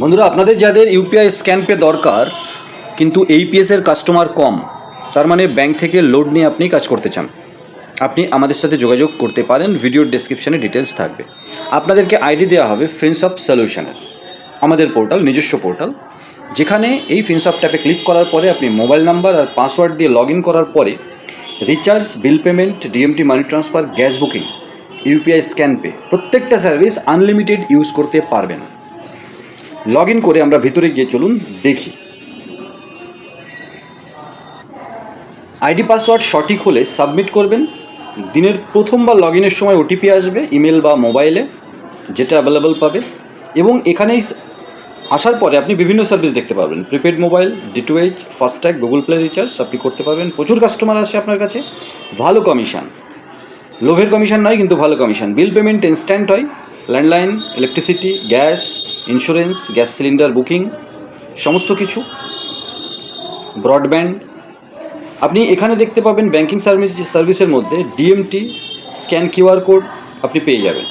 বন্ধুরা, আপনাদের যাদের ইউপিআই স্ক্যান পে দরকার, কিন্তু এইপিএস এর কাস্টমার কম, তার মানে ব্যাংক থেকে লোড নিয়ে আপনি কাজ করতে চান, আপনি আমাদের সাথে যোগাযোগ করতে পারেন ভিডিওর ডেসক্রিপশনে ডিটেলস থাকবে। আপনাদেরকে আইডি দেওয়া হবে ফিনসপ সলিউশনের আমাদের পোর্টাল নিজস্ব পোর্টাল যেখানে এই ফিনসপ ট্যাপে ক্লিক করার পরে আপনি মোবাইল নাম্বার আর পাসওয়ার্ড দিয়ে লগ ইন করার পরে recharge bill payment DMT money transfer gas booking UPI scan pay প্রত্যেকটা সার্ভিস আনলিমিটেড ইউজ করতে পারবেন। লগ ইন করে আমরা ভিতরে গিয়ে চলুন দেখি। আইডি পাসওয়ার্ড সঠিক হলে সাবমিট করবেন। দিনের প্রথমবার লগ ইনের সময় ওটিপি আসবে, ইমেল বা মোবাইলে, যেটা অ্যাভেলেবল পাবে। এবং এখানেই আসার পরে আপনি বিভিন্ন সার্ভিস দেখতে পাবেন prepaid mobile D2H FASTag Google Play recharge আপনি করতে পারবেন। প্রচুর কাস্টমার আসে আপনার কাছে। ভালো কমিশন লোভের কমিশন নয়, কিন্তু ভালো কমিশন বিল পেমেন্ট ইনস্ট্যান্ট হয়। Landline electricity gas insurance gas cylinder booking সমস্ত কিছু ব্রডব্যান্ড আপনি এখানে দেখতে পাবেন ব্যাঙ্কিং সার্ভিস সার্ভিসের মধ্যে ডিএমটি স্ক্যান কিউআর কোড আপনি পেয়ে যাবেন।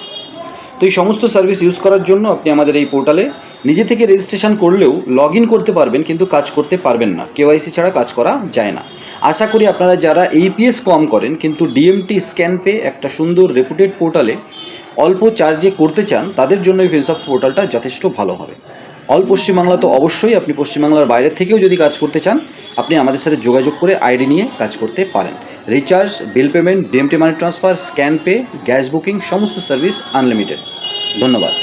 তো এই সমস্ত সার্ভিস ইউজ করার জন্য আপনি আমাদের এই পোর্টালে নিজে থেকে রেজিস্ট্রেশন করলেও লগ ইন করতে পারবেন, কিন্তু কাজ করতে পারবেন না। কেওয়াইসি ছাড়া কাজ করা যায় না। আশা করি আপনারা যারা এইপিএস কম করেন, কিন্তু ডিএমটি স্ক্যান পে একটা সুন্দর রেপুটেড পোর্টালে অল্প চার্জে করতে চান, তাদের জন্য এই অফ পোর্টালটা যথেষ্ট ভালো হবে। অল পশ্চিমবাংলা তো অবশ্যই আপনি পশ্চিমবাংলার বাইরে থেকেও যদি কাজ করতে চান, আপনি আমাদের সাথে যোগাযোগ করে আইডি নিয়ে কাজ করতে পারেন। Recharge, bill payment, DMT money transfer, scan pay, gas booking, সমস্ত সার্ভিস আনলিমিটেড। ধন্যবাদ।